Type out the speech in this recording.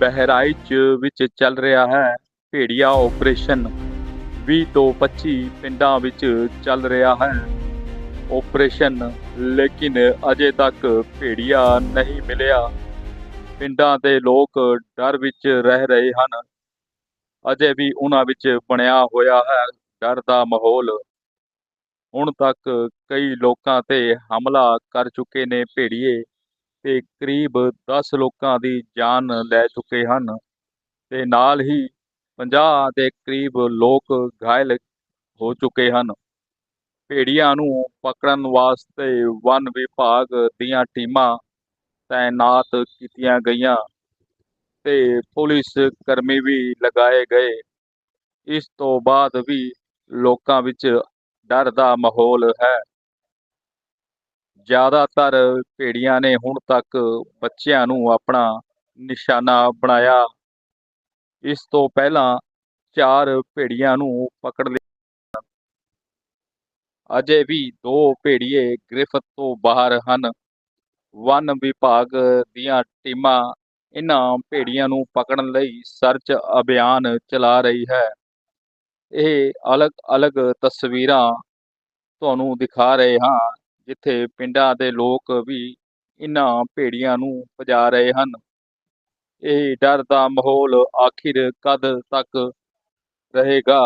ਬਹਿਰਾਈਚ ਵਿੱਚ ਚੱਲ ਰਿਹਾ ਹੈ ਭੇੜੀਆ ਆਪਰੇਸ਼ਨ 20 ਤੋਂ 25 ਪਿੰਡਾਂ ਵਿੱਚ ਚੱਲ ਰਿਹਾ ਹੈ ਆਪਰੇਸ਼ਨ ਲੇਕਿਨ ਅਜੇ ਤੱਕ ਭੇੜੀਆ ਨਹੀਂ ਮਿਲਿਆ। ਪਿੰਡਾਂ ਦੇ ਲੋਕ ਡਰ ਵਿੱਚ ਰਹਿ ਰਹੇ ਹਨ। ਅਜੇ ਵੀ ਉਹਨਾਂ ਵਿੱਚ ਬਣਿਆ ਹੋਇਆ ਹੈ ਡਰ ਦਾ ਮਾਹੌਲ। ਹੁਣ ਤੱਕ ਕਈ ਲੋਕਾਂ ਤੇ ਹਮਲਾ ਕਰ ਚੁੱਕੇ ਨੇ ਭੇੜੀਏ ਤੇ ਕਰੀਬ 10 ਲੋਕਾਂ ਦੀ ਜਾਨ ਲੈ ਚੁੱਕੇ ਹਨ ਤੇ ਨਾਲ ਹੀ 50 ਦੇ ਕਰੀਬ ਲੋਕ ਘਾਇਲ ਹੋ ਚੁੱਕੇ ਹਨ। ਭੇੜੀਆਂ ਨੂੰ ਪਕੜਨ ਵਾਸਤੇ ਵਨ ਵਿਭਾਗ ਦੀਆਂ ਟੀਮਾਂ ਤਾਇਨਾਤ ਕੀਤੀਆਂ ਗਈਆਂ ਤੇ ਪੁਲਿਸ ਕਰਮੀ ਵੀ ਲਗਾਏ ਗਏ। ਇਸ ਤੋਂ ਬਾਅਦ ਵੀ ਲੋਕਾਂ ਵਿੱਚ ਡਰ ਦਾ ਮਾਹੌਲ ਹੈ। ਜ਼ਿਆਦਾਤਰ ਭੇੜੀਆਂ ਨੇ ਹੁਣ ਤੱਕ ਬੱਚਿਆਂ ਨੂੰ ਆਪਣਾ ਨਿਸ਼ਾਨਾ ਬਣਾਇਆ। ਇਸ ਤੋਂ ਪਹਿਲਾਂ ਚਾਰ ਭੇੜੀਆਂ ਨੂੰ ਪਕੜ ਲਿਆ। ਅਜੇ ਵੀ ਦੋ ਭੇੜੀਏ ਗ੍ਰਿਫਤ ਤੋਂ ਬਾਹਰ ਹਨ। ਵਨ ਵਿਭਾਗ ਦੀਆਂ ਟੀਮਾਂ ਇਹਨਾਂ ਭੇੜੀਆਂ ਨੂੰ ਪਕੜਨ ਲਈ ਸਰਚ ਅਭਿਆਨ ਚਲਾ ਰਹੀ ਹੈ। ਇਹ ਅਲੱਗ-ਅਲੱਗ ਤਸਵੀਰਾਂ ਤੁਹਾਨੂੰ ਦਿਖਾ ਰਹੇ ਹਾਂ, ਜਿੱਥੇ ਪਿੰਡਾਂ ਦੇ ਲੋਕ ਵੀ ਇਹਨਾਂ ਭੇੜੀਆਂ ਨੂੰ ਪਜਾ ਰਹੇ ਹਨ। ਇਹ ਡਰ ਦਾ ਮਾਹੌਲ ਆਖਿਰ ਕਦ ਤੱਕ ਰਹੇਗਾ?